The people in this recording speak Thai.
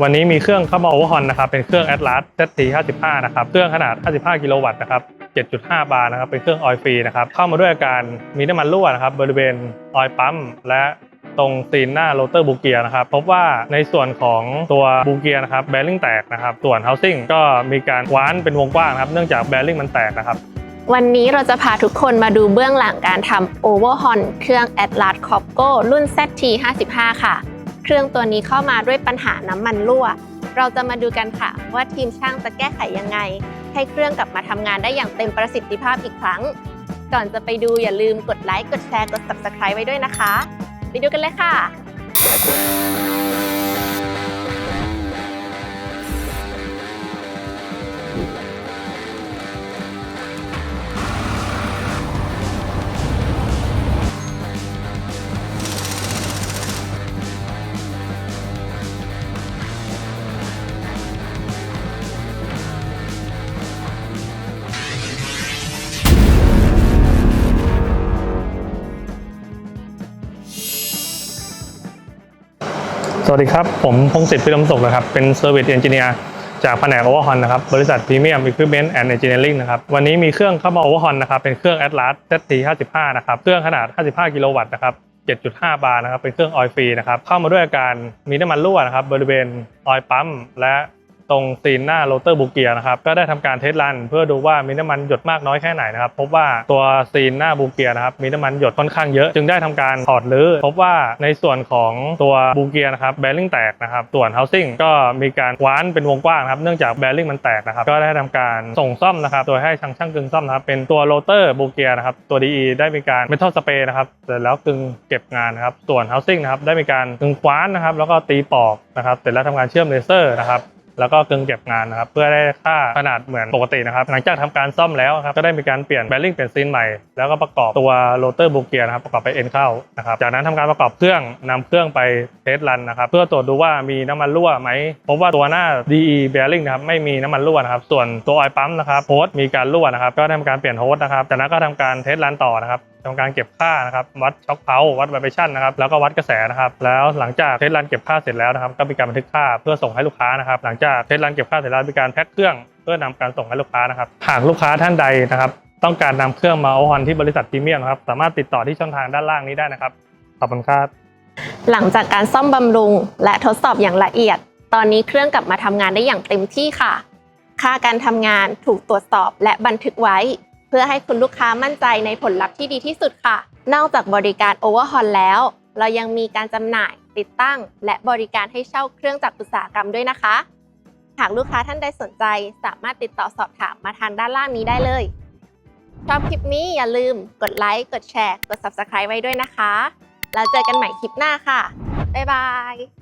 วันนี้มีเครื่องเข้ามาโอเวอร์ฮอนนะครับเป็นเครื่อง Atlas ZT55 นะครับเครื่องขนาด 55 กิโลวัตต์นะครับ 7.5 บาร์นะครับเป็นเครื่องออยฟรีนะครับเข้ามาด้วยอาการมีน้ำมันรั่วนะครับบริเวณออยปั๊มและตรงตีนหน้าโรเตอร์บูเกียนะครับพบว่าในส่วนของตัวบูเกียนะครับแบริ่งแตกนะครับส่วน housing ก็มีการว้านเป็นวงกว้างครับเนื่องจากแบริ่งมันแตกนะครับวันนี้เราจะพาทุกคนมาดูเบื้องหลังการทำ Overhaul เครื่อง Atlas Copco รุ่น ZT55 ค่ะ เครื่องตัวนี้เข้ามาด้วยปัญหาน้ำมันรั่ว เราจะมาดูกันค่ะ ว่าทีมช่างจะแก้ไขยังไง ให้เครื่องกลับมาทำงานได้อย่างเต็มประสิทธิภาพอีกครั้ง ก่อนจะไปดูอย่าลืมกดไลค์กดแชร์กด Subscribe ไว้ด้วยนะคะ ไปดูกันเลยค่ะ วัสดีครับ ผมพงศิษฐ์พิรมสุขนะครับ เป็นเซอร์วิสเอนจิเนียร์จากแผนกโอเวอร์ฮอนนะครับ บริษัท Premium Equipment and Engineering นะครับ วันนี้มีเครื่องเข้ามาโอเวอร์ฮอนนะครับ เป็นเครื่องแอตลาสเซตี55 นะครับ เครื่องขนาด 55 กิโลวัตต์นะครับ 7.5 บาร์นะครับ เป็นเครื่องออยล์ฟรีนะครับ เข้ามาด้วยอาการมีน้ำมันรั่วนะครับ บริเวณออยล์ปั๊มและ ตรงตีนหน้าโรเตอร์บูเกียนะครับก็ได้ทำการเทสรัน เพื่อดูว่ามีน้ำมันหยดมากน้อยแค่ไหนนะครับพบว่าตัวตีนหน้าบูเกียนะครับมีน้ำมันหยดค่อนข้างเยอะ จึงได้ทำการถอดรื้อพบว่าในส่วนของตัวบูเกียนะครับแบริ่งแตกนะครับส่วน housing ก็มีการว้านเป็นวงกว้างครับเนื่องจากแบริ่งมันแตกนะครับก็ได้ทำการส่งซ่อมนะครับโดยให้ช่างช่างกึ่งซ่อมนะครับเป็นตัวโรเตอร์บูเกียนะครับตัว DE ได้มีการเมทัลสเปรย์นะครับเสร็จแล้วกึ่งเก็บงานนะครับส่วน housing นะครับได้มีการกึ่งคว้านนะครับแล้วก็ตีปอกนะครับเสร็จแล้วทำการเชื่อมเลเซอร์นะครับ แล้วก็กึ่งเก็บงานนะครับเพื่อได้ค่าขนาดเหมือนปกตินะครับหลังจากทำการซ่อมแล้วครับก็ได้มีการเปลี่ยนแบริ่งเปลี่ยนซีนใหม่แล้วก็ประกอบตัวโรเตอร์บูเกียนะครับประกอบไปเอ็นเข้านะครับจากนั้นทำการประกอบเครื่องนำเครื่องไปเทสรันนะครับเพื่อตรวจดูว่ามีน้ำมันรั่วไหมพบว่าตัวหน้า DE bearing นะครับไม่มีน้ำมันรั่วนะครับส่วนตัวออยล์ปั๊มนะครับโฮสต์มีการรั่วนะครับก็ทำการเปลี่ยนโฮสต์นะครับจากนั้นก็ทำการเทสรันต่อนะครับ ทำการเก็บค่านะครับวัดช็อคเพาวัดไวเบชั่นนะครับแล้วก็วัดกระแสนะครับแล้วหลังจากเทสรันเก็บค่าเสร็จแล้วนะครับก็มีการบันทึกค่าเพื่อส่งให้ลูกค้านะครับหลังจากเทสรันเก็บค่าเสร็จแล้วมีการแพ็คเครื่องเพื่อนำการส่งให้ลูกค้านะครับหากลูกค้าท่านใดนะครับต้องการนำเครื่องมาโอฮอนที่บริษัทพรีเมียมนะครับสามารถติดต่อที่ช่องทางด้านล่างนี้ได้นะครับขอบคุณครับหลังจากการซ่อมบำรุง และทดสอบอย่างละเอียด ตอนนี้เครื่องกลับมาทำงานได้อย่างเต็มที่ค่ะ ค่าการทำงานถูกตรวจสอบและบันทึกไว้ พื่อให้คุณลูกค้ามั่นใจในผลลัพธ์ที่ดีที่สุดค่ะ นอกจากบริการ Overhaul แล้ว เรายังมีการจำหน่าย ติดตั้ง และบริการให้เช่าเครื่องจักรอุตสาหกรรมด้วยนะคะ หากลูกค้าท่านใดสนใจ สามารถติดต่อสอบถามมาทางด้านล่างนี้ได้เลย ชอบคลิปนี้อย่าลืม กดไลค์ กดแชร์ กด Subscribe ไว้ด้วยนะคะ แล้วเจอกันใหม่คลิปหน้าค่ะ บ๊ายบาย